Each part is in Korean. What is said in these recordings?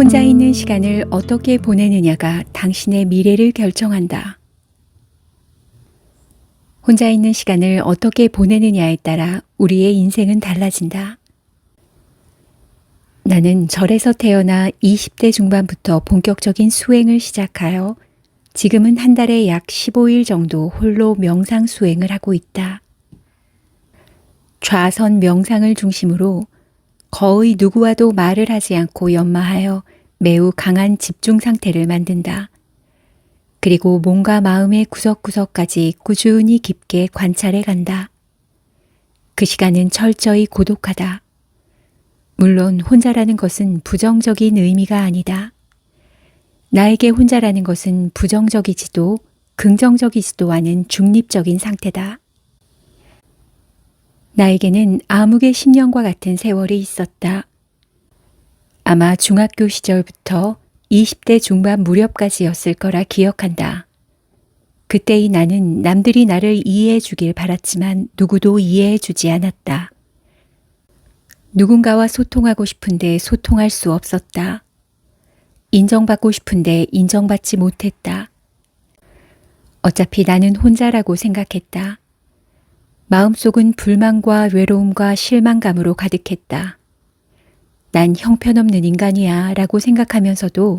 혼자 있는 시간을 어떻게 보내느냐가 당신의 미래를 결정한다. 혼자 있는 시간을 어떻게 보내느냐에 따라 우리의 인생은 달라진다. 나는 절에서 태어나 20대 중반부터 본격적인 수행을 시작하여 지금은 한 달에 약 15일 정도 홀로 명상 수행을 하고 있다. 좌선 명상을 중심으로 거의 누구와도 말을 하지 않고 연마하여 매우 강한 집중 상태를 만든다. 그리고 몸과 마음의 구석구석까지 꾸준히 깊게 관찰해 간다. 그 시간은 철저히 고독하다. 물론 혼자라는 것은 부정적인 의미가 아니다. 나에게 혼자라는 것은 부정적이지도 긍정적이지도 않은 중립적인 상태다. 나에게는 암흑의 10년과 같은 세월이 있었다. 아마 중학교 시절부터 20대 중반 무렵까지였을 거라 기억한다. 그때의 나는 남들이 나를 이해해 주길 바랐지만 누구도 이해해 주지 않았다. 누군가와 소통하고 싶은데 소통할 수 없었다. 인정받고 싶은데 인정받지 못했다. 어차피 나는 혼자라고 생각했다. 마음속은 불만과 외로움과 실망감으로 가득했다. 난 형편없는 인간이야 라고 생각하면서도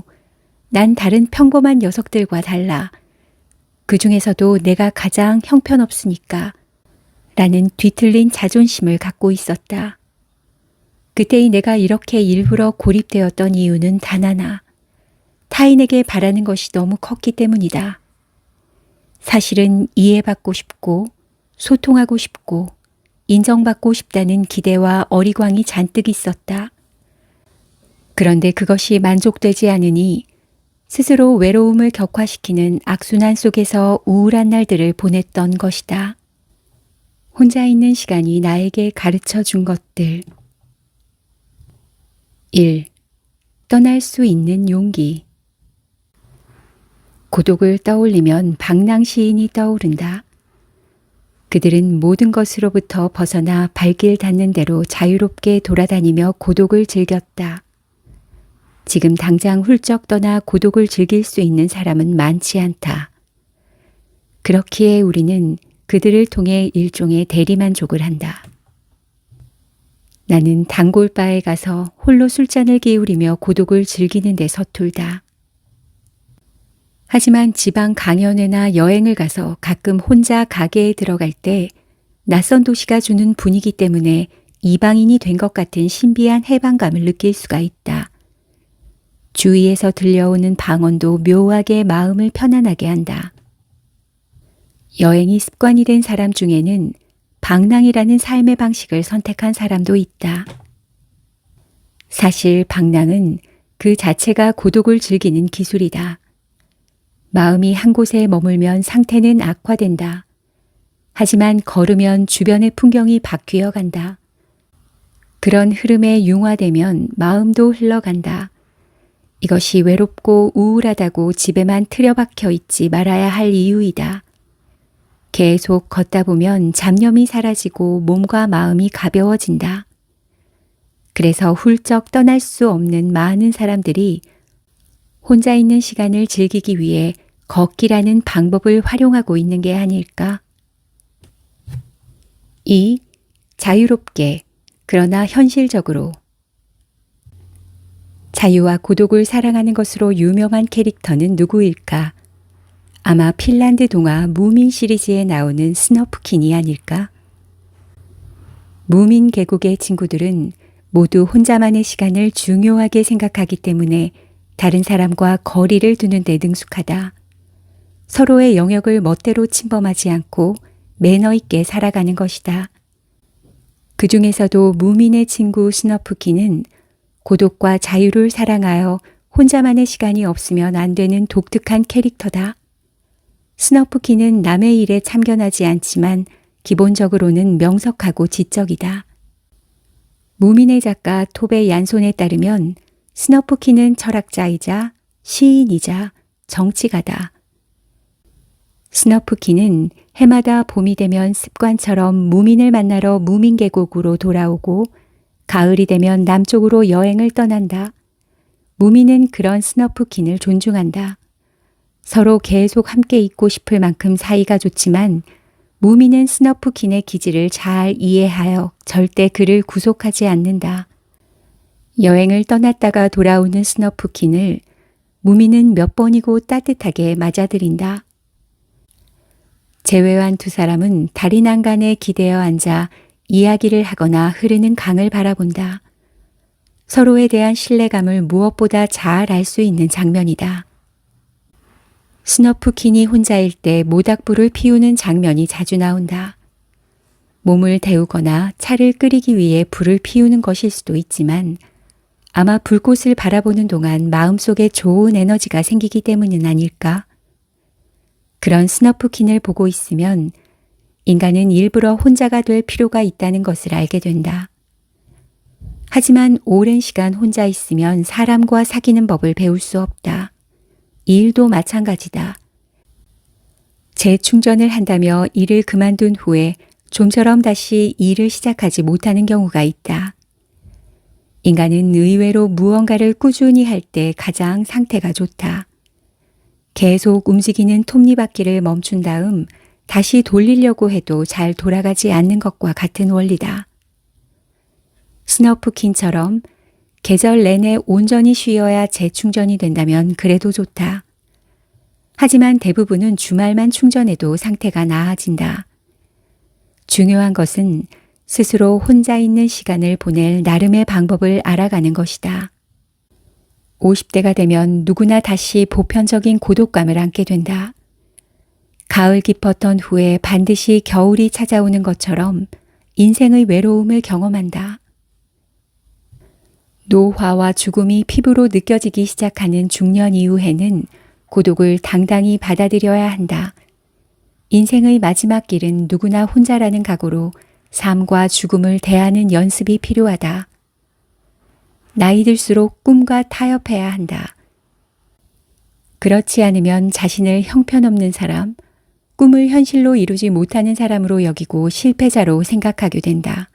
난 다른 평범한 녀석들과 달라. 그 중에서도 내가 가장 형편없으니까 라는 뒤틀린 자존심을 갖고 있었다. 그때의 내가 이렇게 일부러 고립되었던 이유는 단 하나. 타인에게 바라는 것이 너무 컸기 때문이다. 사실은 이해받고 싶고 소통하고 싶고 인정받고 싶다는 기대와 어리광이 잔뜩 있었다. 그런데 그것이 만족되지 않으니 스스로 외로움을 격화시키는 악순환 속에서 우울한 날들을 보냈던 것이다. 혼자 있는 시간이 나에게 가르쳐 준 것들. 1. 떠날 수 있는 용기. 고독을 떠올리면 방랑 시인이 떠오른다. 그들은 모든 것으로부터 벗어나 발길 닿는 대로 자유롭게 돌아다니며 고독을 즐겼다. 지금 당장 훌쩍 떠나 고독을 즐길 수 있는 사람은 많지 않다. 그렇기에 우리는 그들을 통해 일종의 대리만족을 한다. 나는 단골바에 가서 홀로 술잔을 기울이며 고독을 즐기는 데 서툴다. 하지만 지방 강연회나 여행을 가서 가끔 혼자 가게에 들어갈 때 낯선 도시가 주는 분위기 때문에 이방인이 된 것 같은 신비한 해방감을 느낄 수가 있다. 주위에서 들려오는 방언도 묘하게 마음을 편안하게 한다. 여행이 습관이 된 사람 중에는 방랑이라는 삶의 방식을 선택한 사람도 있다. 사실 방랑은 그 자체가 고독을 즐기는 기술이다. 마음이 한 곳에 머물면 상태는 악화된다. 하지만 걸으면 주변의 풍경이 바뀌어 간다. 그런 흐름에 융화되면 마음도 흘러간다. 이것이 외롭고 우울하다고 집에만 틀어박혀 있지 말아야 할 이유이다. 계속 걷다 보면 잡념이 사라지고 몸과 마음이 가벼워진다. 그래서 훌쩍 떠날 수 없는 많은 사람들이 혼자 있는 시간을 즐기기 위해 걷기라는 방법을 활용하고 있는 게 아닐까? 2. 자유롭게, 그러나 현실적으로. 자유와 고독을 사랑하는 것으로 유명한 캐릭터는 누구일까? 아마 핀란드 동화 무민 시리즈에 나오는 스너프킨이 아닐까? 무민 계곡의 친구들은 모두 혼자만의 시간을 중요하게 생각하기 때문에 다른 사람과 거리를 두는 데 능숙하다. 서로의 영역을 멋대로 침범하지 않고 매너 있게 살아가는 것이다. 그 중에서도 무민의 친구 스너프키는 고독과 자유를 사랑하여 혼자만의 시간이 없으면 안 되는 독특한 캐릭터다. 스너프키는 남의 일에 참견하지 않지만 기본적으로는 명석하고 지적이다. 무민의 작가 톱의 얀손에 따르면 스너프키는 철학자이자 시인이자 정치가다. 스너프키는 해마다 봄이 되면 습관처럼 무민을 만나러 무민 계곡으로 돌아오고 가을이 되면 남쪽으로 여행을 떠난다. 무미는 그런 스너프킨을 존중한다. 서로 계속 함께 있고 싶을 만큼 사이가 좋지만 무미는 스너프킨의 기질을 잘 이해하여 절대 그를 구속하지 않는다. 여행을 떠났다가 돌아오는 스너프킨을 무미는 몇 번이고 따뜻하게 맞아들인다. 제외한 두 사람은 다리 난간에 기대어 앉아 이야기를 하거나 흐르는 강을 바라본다. 서로에 대한 신뢰감을 무엇보다 잘 알 수 있는 장면이다. 스너프킨이 혼자일 때 모닥불을 피우는 장면이 자주 나온다. 몸을 데우거나 차를 끓이기 위해 불을 피우는 것일 수도 있지만 아마 불꽃을 바라보는 동안 마음속에 좋은 에너지가 생기기 때문은 아닐까? 그런 스너프킨을 보고 있으면 인간은 일부러 혼자가 될 필요가 있다는 것을 알게 된다. 하지만 오랜 시간 혼자 있으면 사람과 사귀는 법을 배울 수 없다. 이 일도 마찬가지다. 재충전을 한다며 일을 그만둔 후에 좀처럼 다시 일을 시작하지 못하는 경우가 있다. 인간은 의외로 무언가를 꾸준히 할 때 가장 상태가 좋다. 계속 움직이는 톱니바퀴를 멈춘 다음 다시 돌리려고 해도 잘 돌아가지 않는 것과 같은 원리다. 스너프킨처럼 계절 내내 온전히 쉬어야 재충전이 된다면 그래도 좋다. 하지만 대부분은 주말만 충전해도 상태가 나아진다. 중요한 것은 스스로 혼자 있는 시간을 보낼 나름의 방법을 알아가는 것이다. 50대가 되면 누구나 다시 보편적인 고독감을 안게 된다. 가을 깊었던 후에 반드시 겨울이 찾아오는 것처럼 인생의 외로움을 경험한다. 노화와 죽음이 피부로 느껴지기 시작하는 중년 이후에는 고독을 당당히 받아들여야 한다. 인생의 마지막 길은 누구나 혼자라는 각오로 삶과 죽음을 대하는 연습이 필요하다. 나이 들수록 꿈과 타협해야 한다. 그렇지 않으면 자신을 형편없는 사람, 꿈을 현실로 이루지 못하는 사람으로 여기고 실패자로 생각하게 된다.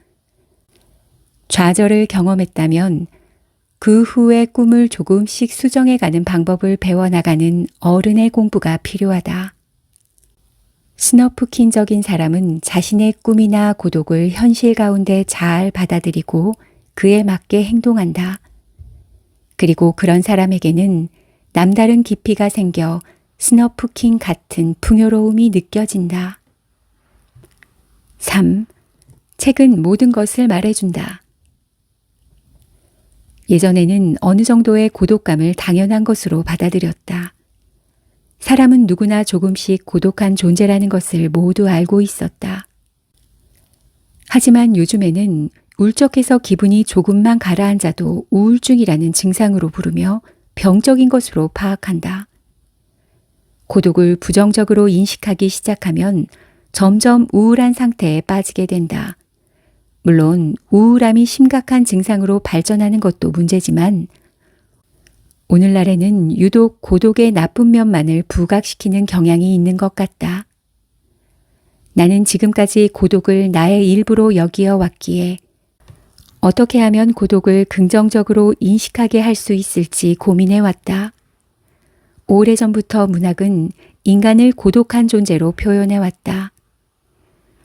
좌절을 경험했다면 그 후의 꿈을 조금씩 수정해가는 방법을 배워나가는 어른의 공부가 필요하다. 스너프킨적인 사람은 자신의 꿈이나 고독을 현실 가운데 잘 받아들이고 그에 맞게 행동한다. 그리고 그런 사람에게는 남다른 깊이가 생겨 스너프킨 같은 풍요로움이 느껴진다. 3. 책은 모든 것을 말해준다. 예전에는 어느 정도의 고독감을 당연한 것으로 받아들였다. 사람은 누구나 조금씩 고독한 존재라는 것을 모두 알고 있었다. 하지만 요즘에는 울적해서 기분이 조금만 가라앉아도 우울증이라는 증상으로 부르며 병적인 것으로 파악한다. 고독을 부정적으로 인식하기 시작하면 점점 우울한 상태에 빠지게 된다. 물론 우울함이 심각한 증상으로 발전하는 것도 문제지만 오늘날에는 유독 고독의 나쁜 면만을 부각시키는 경향이 있는 것 같다. 나는 지금까지 고독을 나의 일부로 여기어 왔기에 어떻게 하면 고독을 긍정적으로 인식하게 할 수 있을지 고민해 왔다. 오래전부터 문학은 인간을 고독한 존재로 표현해 왔다.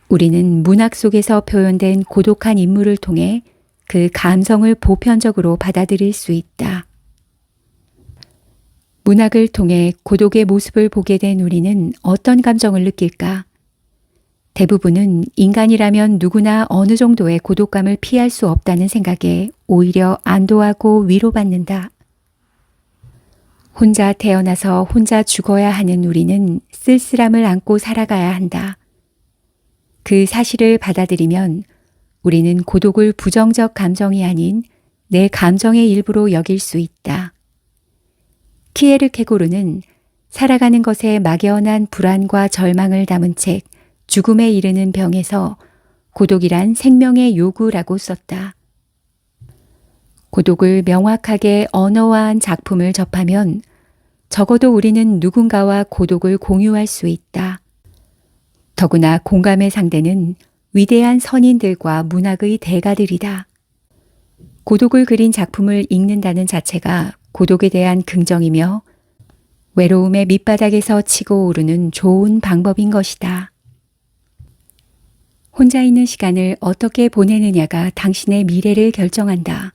우리는 문학 속에서 표현된 고독한 인물을 통해 그 감성을 보편적으로 받아들일 수 있다. 문학을 통해 고독의 모습을 보게 된 우리는 어떤 감정을 느낄까? 대부분은 인간이라면 누구나 어느 정도의 고독감을 피할 수 없다는 생각에 오히려 안도하고 위로받는다. 혼자 태어나서 혼자 죽어야 하는 우리는 쓸쓸함을 안고 살아가야 한다. 그 사실을 받아들이면 우리는 고독을 부정적 감정이 아닌 내 감정의 일부로 여길 수 있다. 키에르 케고르는 살아가는 것에 막연한 불안과 절망을 담은 책 죽음에 이르는 병에서 고독이란 생명의 요구라고 썼다. 고독을 명확하게 언어화한 작품을 접하면 적어도 우리는 누군가와 고독을 공유할 수 있다. 더구나 공감의 상대는 위대한 선인들과 문학의 대가들이다. 고독을 그린 작품을 읽는다는 자체가 고독에 대한 긍정이며 외로움의 밑바닥에서 치고 오르는 좋은 방법인 것이다. 혼자 있는 시간을 어떻게 보내느냐가 당신의 미래를 결정한다.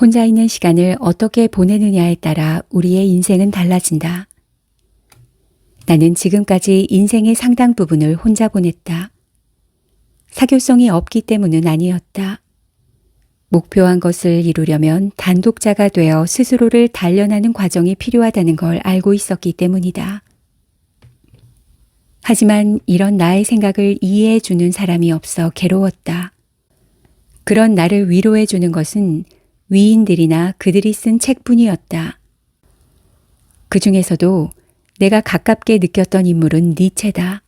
혼자 있는 시간을 어떻게 보내느냐에 따라 우리의 인생은 달라진다. 나는 지금까지 인생의 상당 부분을 혼자 보냈다. 사교성이 없기 때문은 아니었다. 목표한 것을 이루려면 단독자가 되어 스스로를 단련하는 과정이 필요하다는 걸 알고 있었기 때문이다. 하지만 이런 나의 생각을 이해해 주는 사람이 없어 괴로웠다. 그런 나를 위로해 주는 것은 위인들이나 그들이 쓴 책뿐이었다. 그 중에서도 내가 가깝게 느꼈던 인물은 니체다.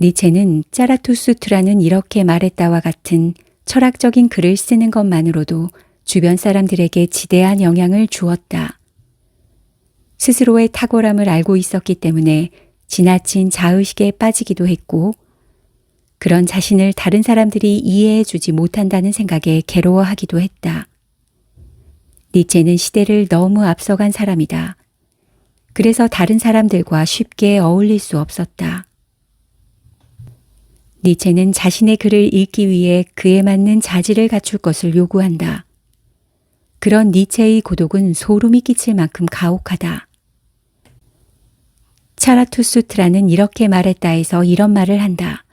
니체는 짜라투스트라는 이렇게 말했다와 같은 철학적인 글을 쓰는 것만으로도 주변 사람들에게 지대한 영향을 주었다. 스스로의 탁월함을 알고 있었기 때문에 지나친 자의식에 빠지기도 했고, 그런 자신을 다른 사람들이 이해해 주지 못한다는 생각에 괴로워하기도 했다. 니체는 시대를 너무 앞서간 사람이다. 그래서 다른 사람들과 쉽게 어울릴 수 없었다. 니체는 자신의 글을 읽기 위해 그에 맞는 자질을 갖출 것을 요구한다. 그런 니체의 고독은 소름이 끼칠 만큼 가혹하다. 차라투스트라는 이렇게 말했다 해서 이런 말을 한다.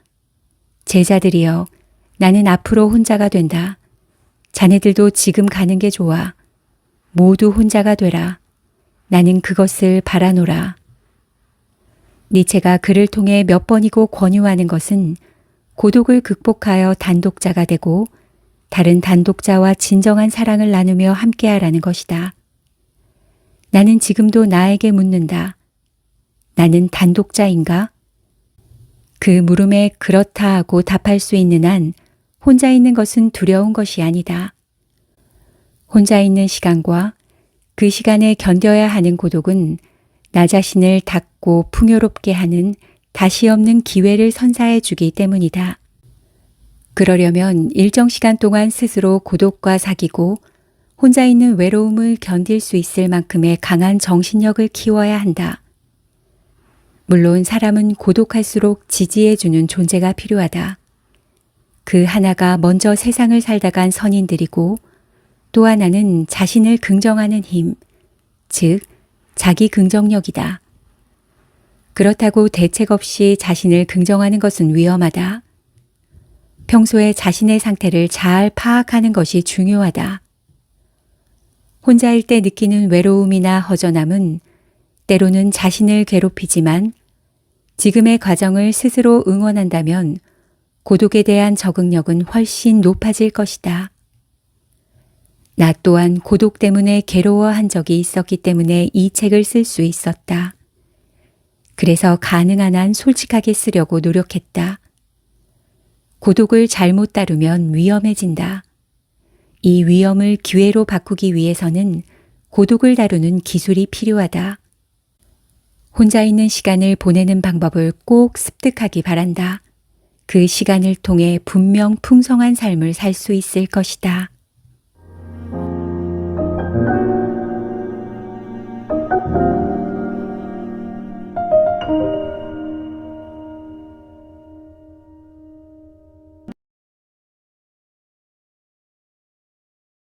제자들이여, 나는 앞으로 혼자가 된다. 자네들도 지금 가는 게 좋아. 모두 혼자가 되라. 나는 그것을 바라노라. 니체가 그를 통해 몇 번이고 권유하는 것은 고독을 극복하여 단독자가 되고 다른 단독자와 진정한 사랑을 나누며 함께하라는 것이다. 나는 지금도 나에게 묻는다. 나는 단독자인가? 그 물음에 그렇다 하고 답할 수 있는 한 혼자 있는 것은 두려운 것이 아니다. 혼자 있는 시간과 그 시간에 견뎌야 하는 고독은 나 자신을 닫고 풍요롭게 하는 다시 없는 기회를 선사해 주기 때문이다. 그러려면 일정 시간 동안 스스로 고독과 사귀고 혼자 있는 외로움을 견딜 수 있을 만큼의 강한 정신력을 키워야 한다. 물론 사람은 고독할수록 지지해주는 존재가 필요하다. 그 하나가 먼저 세상을 살다 간 선인들이고 또 하나는 자신을 긍정하는 힘, 즉, 자기 긍정력이다. 그렇다고 대책 없이 자신을 긍정하는 것은 위험하다. 평소에 자신의 상태를 잘 파악하는 것이 중요하다. 혼자일 때 느끼는 외로움이나 허전함은 때로는 자신을 괴롭히지만 지금의 과정을 스스로 응원한다면 고독에 대한 적응력은 훨씬 높아질 것이다. 나 또한 고독 때문에 괴로워한 적이 있었기 때문에 이 책을 쓸 수 있었다. 그래서 가능한 한 솔직하게 쓰려고 노력했다. 고독을 잘못 다루면 위험해진다. 이 위험을 기회로 바꾸기 위해서는 고독을 다루는 기술이 필요하다. 혼자 있는 시간을 보내는 방법을 꼭 습득하기 바란다. 그 시간을 통해 분명 풍성한 삶을 살 수 있을 것이다.